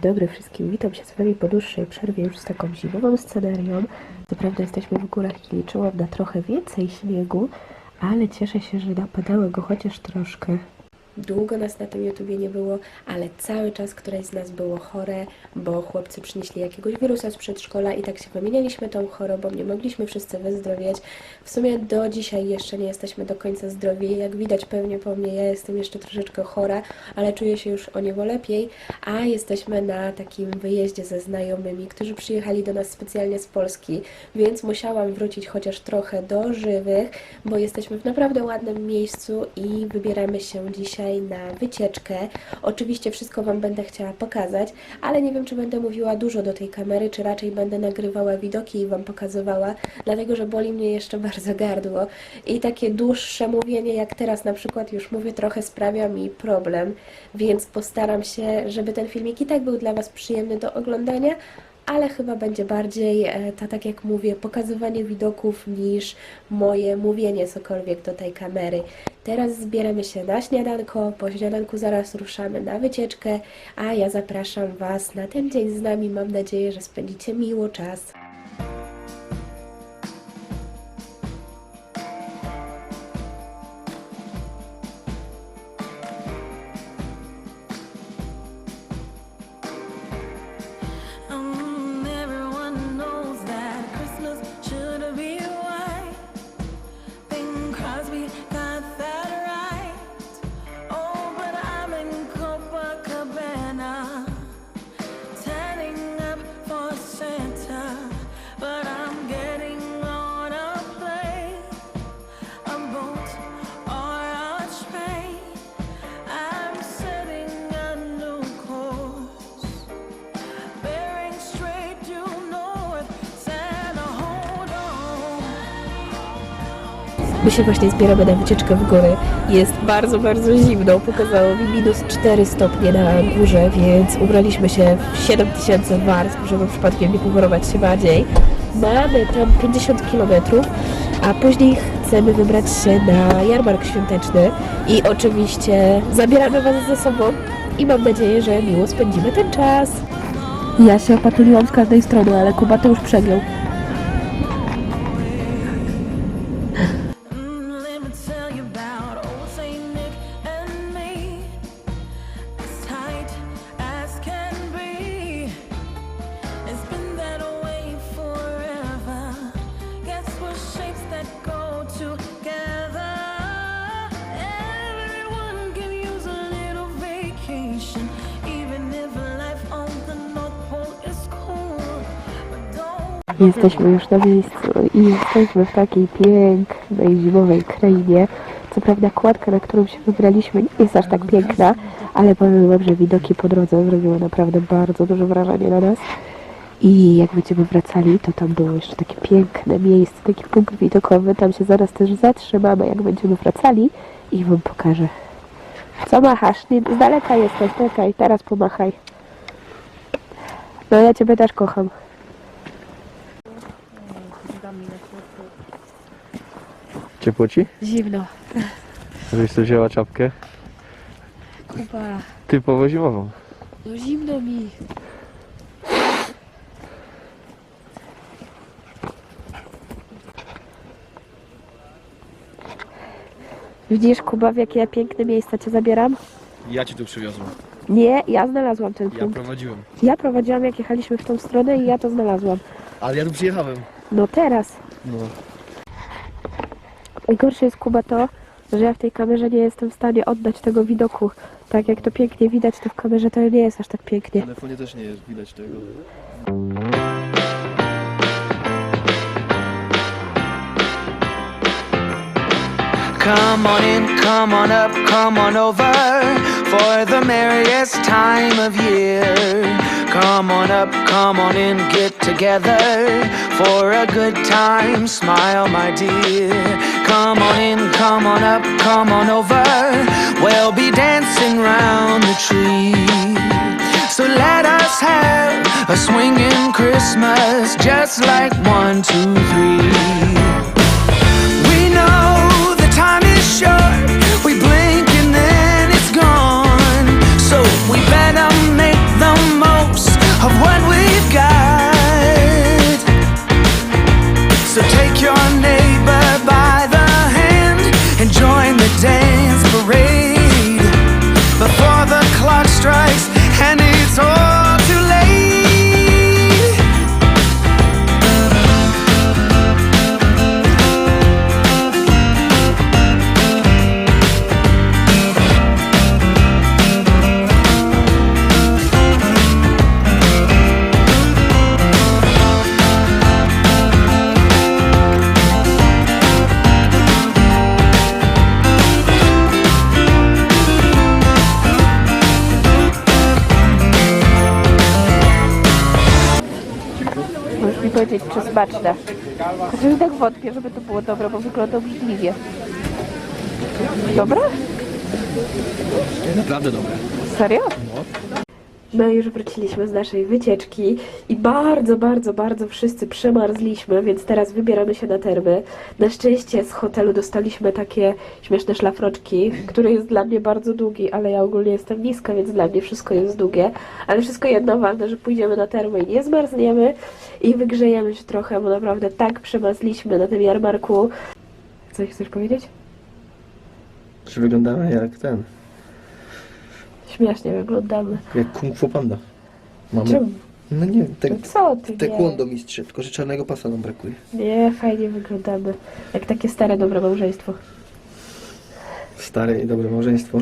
dobry wszystkim, witam się z Wami po dłuższej przerwie już z taką zimową scenerią. Co prawda jesteśmy w górach i liczyłam na trochę więcej śniegu, ale cieszę się, że napadało go chociaż troszkę. Długo nas na tym YouTubie nie było, ale cały czas któreś z nas było chore, bo chłopcy przynieśli jakiegoś wirusa z przedszkola i tak się wymienialiśmy tą chorobą, nie mogliśmy wszyscy wyzdrowieć. W sumie do dzisiaj jeszcze nie jesteśmy do końca zdrowi. Jak widać pewnie po mnie, ja jestem jeszcze troszeczkę chora, ale czuję się już o niebo lepiej, a jesteśmy na takim wyjeździe ze znajomymi, którzy przyjechali do nas specjalnie z Polski, więc musiałam wrócić chociaż trochę do żywych, bo jesteśmy w naprawdę ładnym miejscu i wybieramy się dzisiaj na wycieczkę. Oczywiście wszystko Wam będę chciała pokazać, ale nie wiem, czy będę mówiła dużo do tej kamery, czy raczej będę nagrywała widoki i Wam pokazywała, dlatego że boli mnie jeszcze bardzo gardło i takie dłuższe mówienie, jak teraz na przykład już mówię, trochę sprawia mi problem, więc postaram się, żeby ten filmik i tak był dla Was przyjemny do oglądania, ale chyba będzie bardziej, e, to tak jak mówię, pokazywanie widoków niż moje mówienie cokolwiek do tej kamery. Teraz zbieramy się na śniadanko, po śniadanku zaraz ruszamy na wycieczkę, a ja zapraszam Was na ten dzień z nami. Mam nadzieję, że spędzicie miło czas. My się właśnie zbieramy na wycieczkę w góry. Jest bardzo, bardzo zimno. Pokazało mi minus 4 stopnie na górze, więc ubraliśmy się w 7000 warstw, żeby przypadkiem nie pochorować się bardziej. Mamy tam 50 km, a później chcemy wybrać się na jarmark świąteczny i oczywiście zabieramy Was ze sobą i mam nadzieję, że miło spędzimy ten czas. Ja się opatuliłam z każdej strony, ale Kuba to już przegiął. Jesteśmy już na miejscu i jesteśmy w takiej pięknej zimowej krainie. Co prawda kładka, na którą się wybraliśmy nie jest aż tak piękna, ale powiem wam, że widoki po drodze zrobiły naprawdę bardzo duże wrażenie na nas. I jak będziemy wracali, to tam było jeszcze takie piękne miejsce, taki punkt widokowy. Tam się zaraz też zatrzymamy, jak będziemy wracali i wam pokażę. Co machasz? Nie, z daleka jesteś, czekaj, teraz pomachaj. No ja ciebie też kocham. Ciepło ci? Zimno. Żebyś sobie wzięła czapkę Kuba, typowo zimową. no zimno mi. Widzisz, Kuba, w jakie ja piękne miejsca cię zabieram? Ja cię tu przywiozłem. Nie, ja znalazłam ten Ja punkt. prowadziłem. Ja prowadziłam, jak jechaliśmy w tą stronę i ja to znalazłam. Ale ja tu przyjechałem. No teraz. No. Najgorsze jest, Kuba, to, że ja w tej kamerze nie jestem w stanie oddać tego widoku. Tak jak to pięknie widać, to w kamerze to nie jest aż tak pięknie. W telefonie też nie jest widać tego. Come on in, come on up, come on over for the merriest time of year. Come on up, come on in, get together for a good time. Smile, my dear. Come on in, come on up, come on over. We'll be dancing round the tree. So let us have a swinging Christmas, just like one, two, three. We know czy smaczne. Chociaż tak wątpię, żeby to było dobre, bo wygląda obrzydliwie. Dobra? Naprawdę dobre. Serio? No już wróciliśmy z naszej wycieczki i bardzo, bardzo, bardzo wszyscy przemarzliśmy, więc teraz wybieramy się na termy. Na szczęście z hotelu dostaliśmy takie śmieszne szlafroczki, który jest dla mnie bardzo długi, ale ja ogólnie jestem niska, więc dla mnie wszystko jest długie. Ale wszystko jedno ważne, że pójdziemy na termy i nie zmarzniemy i wygrzejemy się trochę, bo naprawdę tak przemarzliśmy na tym jarmarku. Coś chcesz powiedzieć? Czy wyglądamy jak ten? Śmiesznie wyglądamy. Jak Kung Fu Panda. Mamy... Czemu? No nie, tak, No co ty, taekwondo mistrze, tylko że czarnego pasa nam brakuje. Nie, fajnie wyglądamy. Jak takie stare, dobre małżeństwo. Stare i dobre małżeństwo.